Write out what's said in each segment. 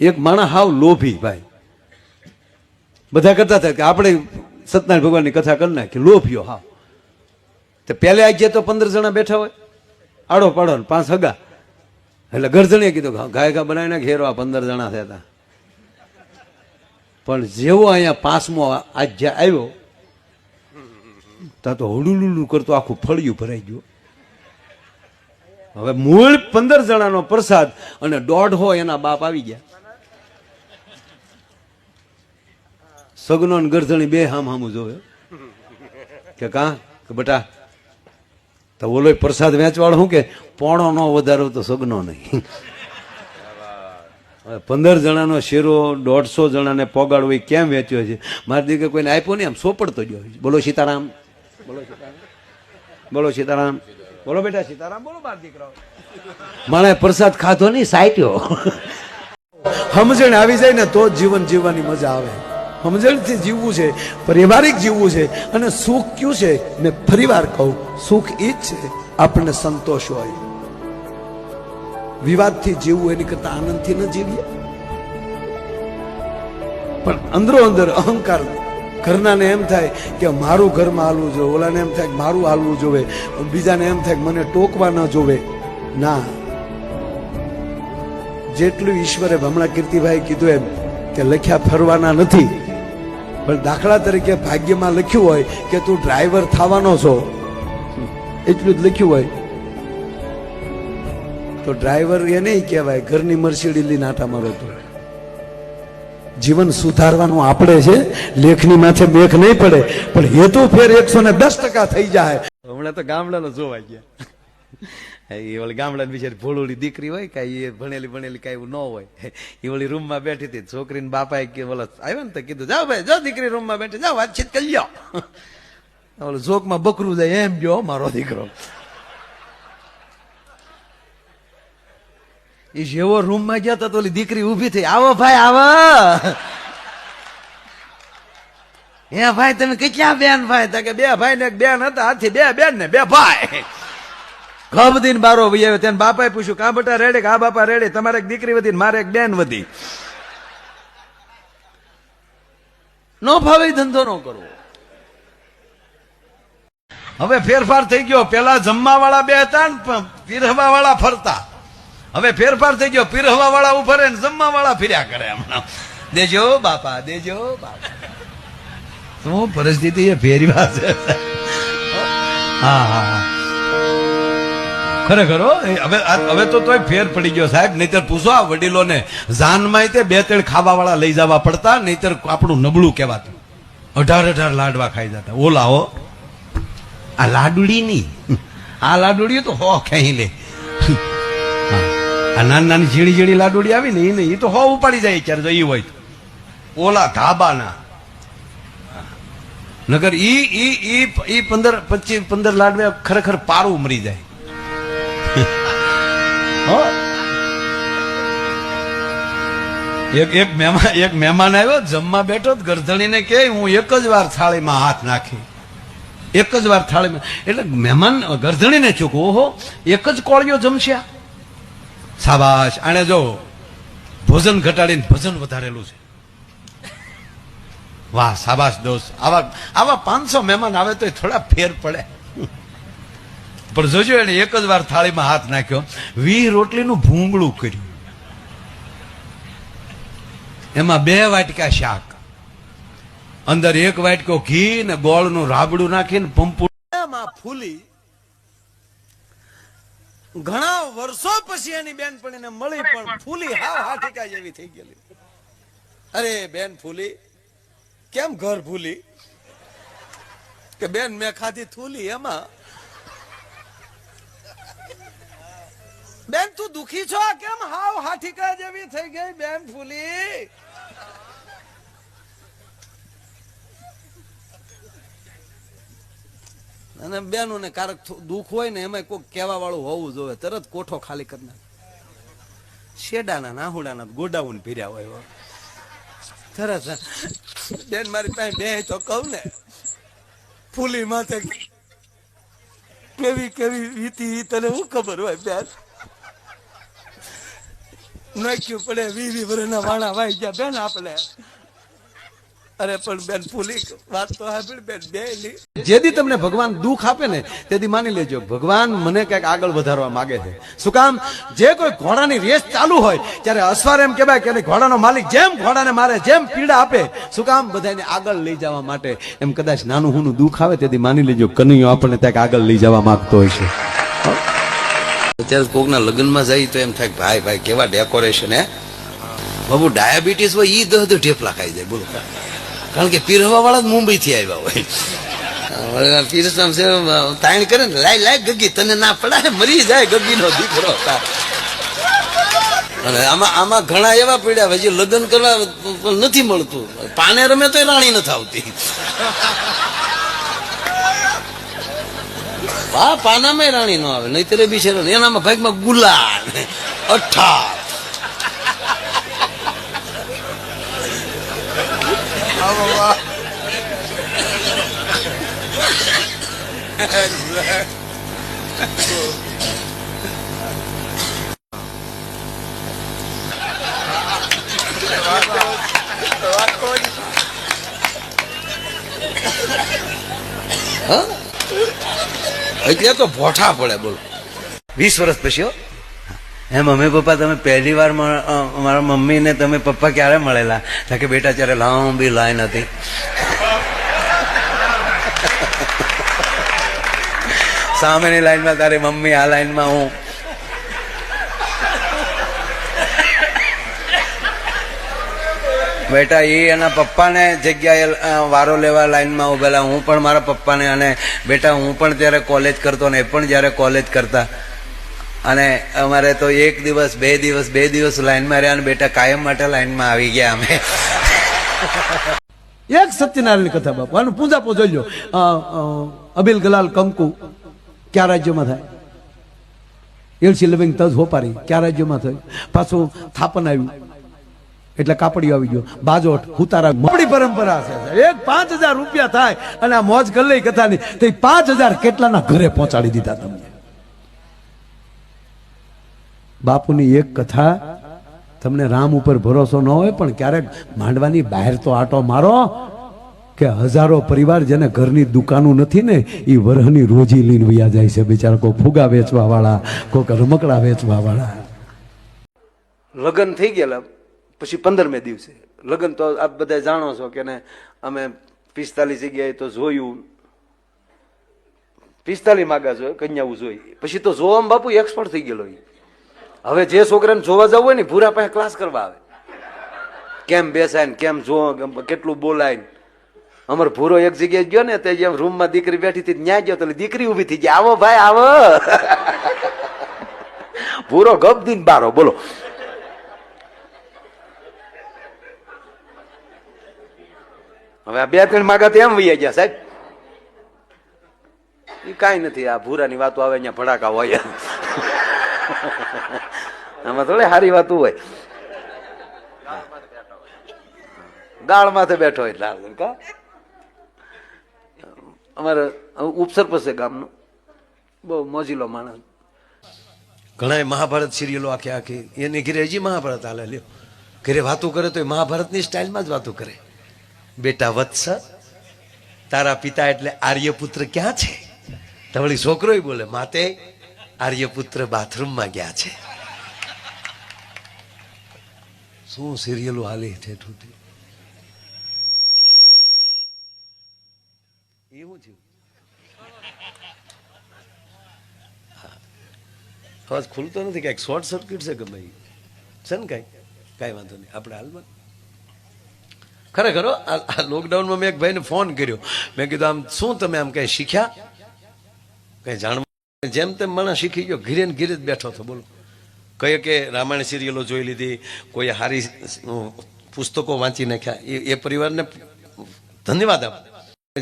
એક માણસ હાવ લોભી ભાઈ. બધા કરતા હતા કે આપણે સત્યનારાયણ ભગવાનની કથા કરી નાખી લોભ્યો હાવ. તો પહેલે આજે તો પંદર જણા બેઠા હોય. આડો પાડો ને પાંચ હગા. એટલે ગરજણીએ કીધું ગાય ગા બનાવીને ઘેરો આ પંદર જણા થયા હતા. પણ જેવો અહીંયા પાંચમો આજે આવ્યો, ત્યાં તો હળુલુલું કરતો આખું ફળિયું ભરાઈ ગયું. હવે મૂળ પંદર જણાનો પ્રસાદ અને દોઢ હો એના બાપ આવી ગયા. સગનો ને ગરધણી બે હામ હામું જોવે. કે કા? કે બટા, તો ઓલો પ્રસાદ વેચવાળો શું કે, પોણો નો વધારો તો સગનો નહીં. પંદર જણાનો શેરો, દોઢસો જણાને પોગાડવો એ કેમ વેચ્યો છે? મારી દીકરી કોઈને આપ્યો નહીં, આમ સોપડતો ગયો બોલો સીતારામ. બોલો સીતારામ. બોલો સીતારામ. બોલો બેટા સીતારામ, બોલો બાર દીકરાઓ માણે પ્રસાદ ખાધો નહીં, સાઈટ્યો. સમજણ આવી જાય ને તો જીવન જીવવાની મજા આવે. સમજણથી જીવવું છે, પારિવારિક જીવવું છે, અને સુખ ક્યું છે? મેં ફરીવાર કહું, સુખ એ જ છે. આપણને સંતોષ હોય. વિવાદથી જીવવું એની કરતા આનંદથી ન જીવીએ. પણ અંદરો અંદર અહંકાર ઘરનાને એમ થાય કે મારું ઘરમાં હાલવું જોઈએ, ઓલાને એમ થાય કે મારું હાલવું જોવે બીજાને એમ થાય કે મને ટોકવા ન જોવે. ના. જેટલું ઈશ્વરે હમણાં કીર્તિભાઈ કીધું એમ કે લખ્યા ફરવાના નથી. પણ દાખલા તરીકે ભાગ્યમાં લખ્યું હોય કે તું ડ્રાઈવર થવાનો છો, એટલું જ લખ્યું હોય. તો ડ્રાઈવર એ નહીં કહેવાય, ઘરની મરસીડી લઈને આટા મારો તો જીવન સુધારવાનું આપણે છે, લેખની માથે મેખ નહીં પડે, પણ હેતુ ફેર એકસો ને દસ ટકા થઈ જાય. હમણાં તો ગામડાનો જોવા ગયા. એ ઓલી ગામડા બિચારી ભોળોળી દીકરી હોય કાંઈ એ ભણેલી ભણેલી કાંઈ એવું ન હોય. એ ઓલી રૂમમાં બેઠી હતી, છોકરીને બાપાએ કે ઓલા આવ્યો ને તો કીધું, જાઓ ભાઈ, જાઓ દીકરી રૂમમાં બેઠી, જાઓ, વાતચીત કરી લો ઓલું જોકમાં બકરું જાય, એમ ગયો મારો દીકરો. એ જેવો રૂમમાં ગયા તા તો ઓલી દીકરી ઊભી થઈ, આવો ભાઈ, આવો. હે ભાઈ, તમે કેટલા બેન ભાઈ? કે, બે ભાઈ ને બેન હતા, હાથી બે બેન ને બે ભાઈ. ઘબ દીન બારો વહી આવ્યો ત્યાં બાપાએ પૂછ્યું, કા બટા રેડે? કા બાપા રેડે? તમારે એક દીકરી વધી મારે એક બેન વધી. નો ભાવે ધંધો નો કરવો. હવે ફેરફાર થઈ ગયો. પેલા જમવા વાળા બે હતા ને પીરહવા વાળા ફરતા. હવે ફેરફાર થઈ ગયો. પીરહવા વાળા ઊભા રહે ને જમવા વાળા ફર્યા કરે હમણાં. દેજો બાપા દેજો બાપા. શું પરિસ્થિતિ એ ફેરવા છે. હા હા હા. ખરેખર હવે હવે તો તોય ફેર પડી ગયો સાહેબ. નહીતર પૂછો આ વડીલોને જાનમાં તે બે ત્રણ ખાવા વાળા લઈ જવા પડતા, નહીતર આપણું નબળું કહેવાતું. અઢાર અઢાર લાડવા ખાઈ જતા. ઓલા હો. આ લાડુડી નહીં આ લાડુડી તો હો ખેહી લે. આ નાની નાની ઝીણી ઝીણી લાડુડી આવી ને એ નહીં એ તો હો ઉપાડી જાય ક્યારે જો એ હોય તો. ઓલા ધાબાના. નગર ઈ ઈ ઈ પંદર પચીસ પંદર લાડવે ખરેખર પારું મરી જાય. એક એક મહેમાન એક મહેમાન આવ્યો, જમવા બેઠો ગરધણીને કે હું એક જ વાર થાળીમાં હાથ નાખી. એક જ વાર થાળીમાં એટલે મહેમાન ગરધણીને ચૂક ઓહો, એક જ કોળિયો જમશે સાબાશ આને જો, ભોજન ઘટાડીને ભજન વધારેલું છે. વાહ સાબાશ દોસ્ત. આવા આવા પાંચસો મહેમાન આવે તો થોડા ફેર પડે. પણ જોજો એને એક જ વાર થાળીમાં હાથ નાખ્યો. વી રોટલીનું ભૂંગળું કર્યું. એમાં બે વાટકા શાક. અંદર એક વાટકો ઘી ને ગોળનું રાબડું નાખીને પંપુ ફૂલી ઘણા વર્ષો પછી એની બેનપણીને મળી, પણ ફૂલી હાવ હાથીકા જેવી થઈ ગયેલી. અરે, બેન ફૂલી. કેમ ઘર ભૂલી કે બેન મેં ખાધી થૂલી એમાં બેન તું દુખી છો? કેમ હાવ હાઠીકા જેવી થઈ ગઈ બેન ફૂલી? અને બેનો ને કારક દુઃખ હોય ને એમાં કોઈ કહેવા વાળું હોવું જોઈએ. તરત કોઠો ખાલી કરી નાખે. શેડાના નાહુડાના ગોડાઉન ભીર્યા હોય. તરત બેન મારી પાસે બે તો કહું ને. ફૂલી માથે કેવી કેવી વીતી તને શું ખબર હોય બેન? નોખ્યું પડે વી વી વર્ષના વાણા વાઈ ગયા બેન આપણે અરે પણ બેન ફૂલી વાત તો સાંભળ બેન, બે જેથી તમને ભગવાન દુઃખ આપે ને તેથી માની લેજો, ભગવાન મને ક્યાંક આગળ વધારવા માંગે છે. શું કામ? જે કોઈ ઘોડાની રેસ ચાલુ હોય, ત્યારે અસવાર એમ કહેવાય કે ઘોડાનો માલિક જેમ ઘોડાને મારે, જેમ પીડા આપે. શું કામ? બધાને આગળ લઈ જવા માટે. એમ કદાચ નાનું હુનું દુઃખ આવે તેથી માની લેજો, કનૈયો આપણને ત્યાં આગળ લઈ જવા માંગતો હોય છે. અત્યારે કોકના લગ્નમાં જાય તો એમ થાય ભાઈ ભાઈ, કેવા ડેકોરેશન હે? બાબુ ડાયાબિટીસ હોય ઈ દહ દહ ઢેફલા ખાઈ જાય, બોલો. કારણ કે પીરવા વાળા જ મુંબઈ થી આવ્યા હોય. પીરસમ છે તાણ કરે ને, લાય લાય ગગી, તને ના પડાય, મરી જાય ગગી નો દીકરો. અને આમાં આમાં ઘણા એવા પીડ્યા હજી લગ્ન કરવા નથી મળતું. પાને રમે તો રાણી નથી આવતી. હા પાનામાં રાણી નો આવે નહીતર બી છે એનામાં ભાગમાં ગુલાલ અઠ્ઠા હા? એટલે તો ભોઠા પડે, બોલો. વીસ વર્ષ પછી, હો. મમ્મી પપ્પા, તમે પહેલી વાર મારા મમ્મી ને તમે પપ્પા ક્યારે મળેલા? કે બેટા ત્યારે લાંબી લાઈન હતી. સામેની લાઈનમાં તારી મમ્મી, આ લાઈનમાં હું. બેટા, એ એના પપ્પાને જગ્યાએ વારો લેવા લાઈનમાં ઉભેલા. હું પણ મારા પપ્પાને અને બેટા, હું પણ ત્યારે કોલેજ કરતો ને એ પણ જ્યારે કોલેજ કરતા. અને અમારે તો એક દિવસ, બે દિવસ બે દિવસ લાઈનમાં રહ્યા અને બેટા કાયમ માટે લાઈનમાં આવી ગયા અમે. એક સત્યનારાયણ કથા, બાપુ. આનું પૂજા પૂજો લો અબિલ ગલાલ કંકુ, કયા રાજ્યમાં થાય? એલસી લિવિંગ તજ હોપારી, ક્યાં રાજ્યમાં થયું? પાછું થાપન આવ્યું. એટલે કાપડી આવી ગયો. બાજોટ, હુતારા, મોડી પરંપરા છે એક પાંચ હજાર રૂપિયા થાય અને આ મોજ ગલ્લે કથાની. તો પાંચ હજાર કેટલાના ઘરે પહોંચાડી દીધા તમને? બાપુની એક કથા તમને રામ ઉપર ભરોસો ન હોય, પણ ક્યારેક માંડવાની બહાર તો આટો મારો કે હજારો પરિવાર જેને ઘરની દુકાનું નથી ને એ વરહની રોજી લઈને વયા જાય છે બિચારા. કોઈ ફુગા વેચવા વાળા કોઈક રમકડા વેચવા વાળા લગ્ન થઈ ગયેલા. પછી પંદરમે દિવસે. લગ્ન તો આપ બધા જાણો છો કે ને અમે પિસ્તાલીસ જગ્યાએ તો જોયું. પિસ્તાલીસ માગા જોયે, કન્યાઓ જોઈ. પછી તો જોવામાં બાપુ એક્સપર્ટ થઈ ગયેલો. હવે જે છોકરાને જોવા જવું હોય ને ભૂરા પાસે ક્લાસ કરવા આવે. કેમ બેસાય ને કેમ જો, કેટલું બોલાય ને. અમાર ભૂરો એક જગ્યાએ ગયો ને, તે જેમ રૂમમાં દીકરી બેઠી હતી ન્યા ગયો, તો દીકરી ઊભી થઈ ગઈ. આવો ભાઈ, આવો. ભૂરો ગપ દીન બારો, બોલો. હવે આ બે ત્રણ માગા તો એમ વૈયા ગયા, સાહેબ. એ કાંઈ નથી, આ ભૂરાની વાતો આવે અહીંયા ભડાકા હોય. આમાં થોડી સારી વાત હોય. ગાળ માથે બેઠો હોય લાલ કા? અમારે ઉપસરપસ છે ગામનો બહુ મોજીલો માણસ. ઘણા મહાભારત સિરિયલો આખી આખી. એની ઘરે હજી મહાભારત હાલે, લ્યો. ઘરે વાતો કરે તો એ મહાભારતની સ્ટાઇલમાં જ વાતો કરે. બેટા વત્સ, તારા પિતા એટલે આર્યપુત્ર ક્યાં છે? તમારી છોકરો બોલે, માતે આર્યપુત્ર બાથરૂમમાં ગયા છે. શું સિરિયલો હાલી છે ઠૂઠી? એવું થયું અવાજ ખુલતો નથી, કાંઈક શોર્ટ સર્કિટ છે કે ભાઈ? છે ને કાંઈ કાંઈ વાંધો નહીં. આપણે હાલમાં ખરેખર આ લોકડાઉનમાં મેં એક ભાઈને ફોન કર્યો. મેં કીધું, આમ શું તમે આમ કંઈ શીખ્યા? કંઈ જાણવા જેમ તેમ માણસ શીખી ગયો. ઘીરે ને ઘીરે જ બેઠો હતો, બોલો. કહીએ કે રામાયણ સિરિયલો જોઈ લીધી, કોઈએ હારી પુસ્તકો વાંચી નાખ્યા. એ એ પરિવારને ધન્યવાદ આપ.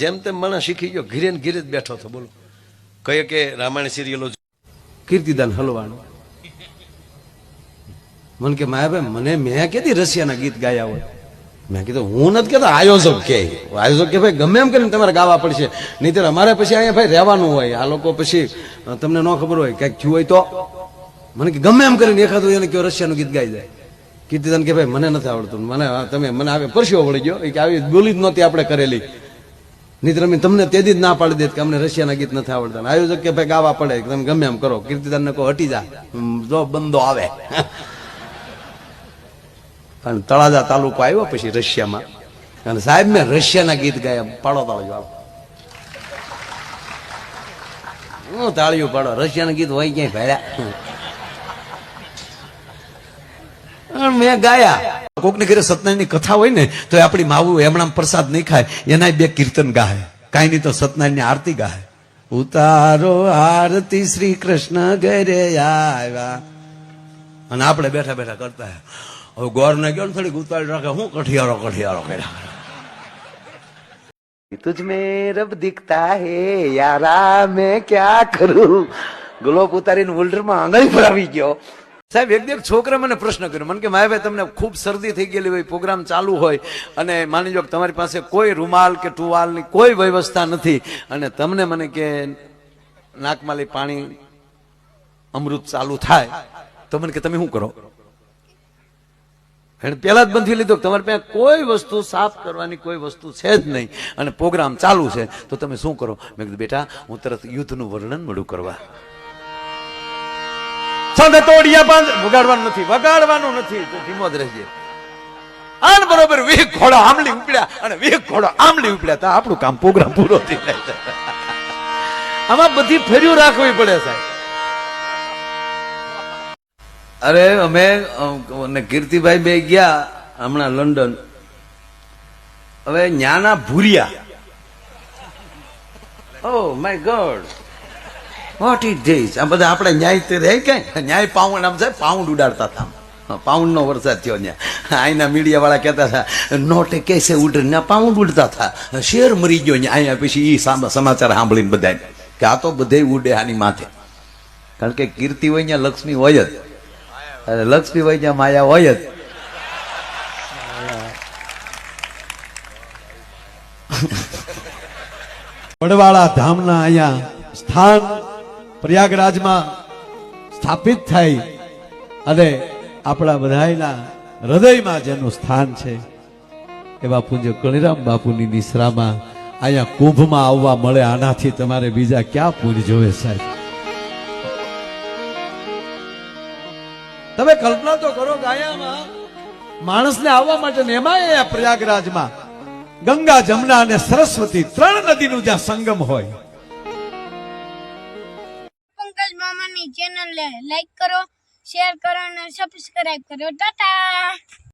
જેમ તેમ માણસ શીખી ગયો, ઘીરે ને ઘીરે જ બેઠો હતો, બોલો. કહીએ કે રામાયણ સિરિયલો કીર્તિદાન હલવાનું. મને કે, માયાભાઈ, મને મેં કેદી રશિયાના ગીત ગાયા હોય? મેં કીધું, હું નથી કહેતો, આયોજક કે. આયોજક કે ભાઈ, ગમે એમ કરીને તમારે ગાવા પડશે. નહીં અમારે પછી અહીંયા ભાઈ રહેવાનું હોય. આ લોકો પછી તમને ન ખબર હોય, ક્યાંક થયું હોય તો. મને કે ગમે એમ કરીને એખાદું એને કયો રશિયાનું ગીત ગાઈ જાય. કીર્તિદાન કે ભાઈ, મને નથી આવડતું. મને તમે, મને આવે પરસ્યો વળી ગયો. કે આવી બોલી જ નહોતી આપણે કરેલી. નહીં અમે તમને તેદી જ ના પાડી દેત કે અમને રશિયાના ગીત નથી આવડતા. આયોજક કે ભાઈ, ગાવા પડે. તમે ગમે એમ કરો. કીર્તિદાન ને કહો, હટી જા. જો બંદો આવે. અને તળાજા તાલુકો આવ્યો પછી રશિયામાં. અને સાહેબ, મેં રશિયાના ગીત ગાયા. પાડો તાળી વાળો હું તાળીઓ પાડો. રશિયાના ગીત હોય ક્યાંય ભર્યા મેં ગાયા. કોકને ઘરે સત્યનારાયણની કથા હોય ને, તો આપણી માવું એમણા પ્રસાદ નહીં ખાય. એના બે કીર્તન ગાય કાંઈ નહીં તો સત્યનારાયણની આરતી ગાય ઉતારો આરતી શ્રી કૃષ્ણ ઘરે આવ્યા. અને આપણે બેઠા બેઠા કરતા. હવે ગોરને ગયો ને થોડીક ઉતારી રાખે, હું કઠિયારો કઠિયારો કર્યા તુજમે રબ દિખતા હે, યારા મેં ક્યાં કરું? ગ્લોબ ઉતારીને વોલ્ડરમાં આંગળી પર આવી ગયો. સાહેબ, એક એક છોકરા મને પ્રશ્ન કર્યો. મને કે, માયાભાઈ, તમને ખૂબ શરદી થઈ ગયેલી હોય, પ્રોગ્રામ ચાલુ હોય, અને માની લો કે તમારી પાસે કોઈ રૂમાલ કે ટુવાલની કોઈ વ્યવસ્થા નથી, અને તમને મને કે, નાકમાં પાણી અમૃત ચાલુ થાય, તો મને કે, તમે શું કરો? એને પહેલા જ બંધી લીધો તમારે ત્યાં કોઈ વસ્તુ સાફ કરવાની કોઈ વસ્તુ છે જ નહીં. અને પ્રોગ્રામ ચાલુ છે. તો તમે શું કરો? મેં કીધું, બેટા, હું તરત યુદ્ધનું વર્ણન મળું કરવા. છંદ તોડિયા બાંધ. વગાડવાનું નથી. વગાડવાનું નથી. રહેજે. આન બરોબર વીક ઘોડો આમલી ઉપડ્યા અને વીક ઘોડો આમલી ઉપડ્યા. તો આપણું કામ પ્રોગ્રામ પૂરો થઈ આમાં બધી ફેર્યું રાખવી પડે સાહેબ. અરે, અમે કીર્તિભાઈ બે ગયા હમણાં લંડન. હવે ન્યાના ભૂરિયા. ઓ my god what it this આ બધા આપણે ન્યાય તે રહે કઈ ન્યાય પાઉન્ડ આમ સાહેબ પાઉન્ડ ઉડાડતા હતા પાઉન્ડ નો વરસાદ થયો ત્યાં. અહીંના મીડિયા વાળા કહેતા હતા, નોટે કેસે ઉડ ને પાઉન્ડ ઉડતા હતા. શેર મરી ગયો અહીંયા અહીંયા પછી એ સમાચાર સાંભળીને બધા કે આ તો બધે ઉડે આની માથે. કારણ કે કીર્તિ હોય ત્યાં લક્ષ્મી હોય જ. અને લક્ષ્મી હોય ત્યાં માયા હોય જ. વડવાળા ધામના અહીંયા સ્થાન પ્રયાગરાજમાં સ્થાપિત થાય અને આપણા બધાયના હૃદયમાં જેનું સ્થાન છે, એવા પૂજ્ય કણિરામ બાપુની નિશ્રામાં અહીંયા કુંભમાં આવવા મળે, આનાથી તમારે બીજા ક્યાં પૂજ જોવે સાહેબ? તમે કલ્પના તો કરો ગાયામાં માણસને આવવા માટે ને એમાં એ પ્રયાગરાજમાં ગંગા, જમના અને સરસ્વતી ત્રણ નદીનું જ્યાં સંગમ હોય. પંકજ મામાની ચેનલ લાઈક કરો શેર કરો અને સબસ્ક્રાઇબ કરો. ટાટા!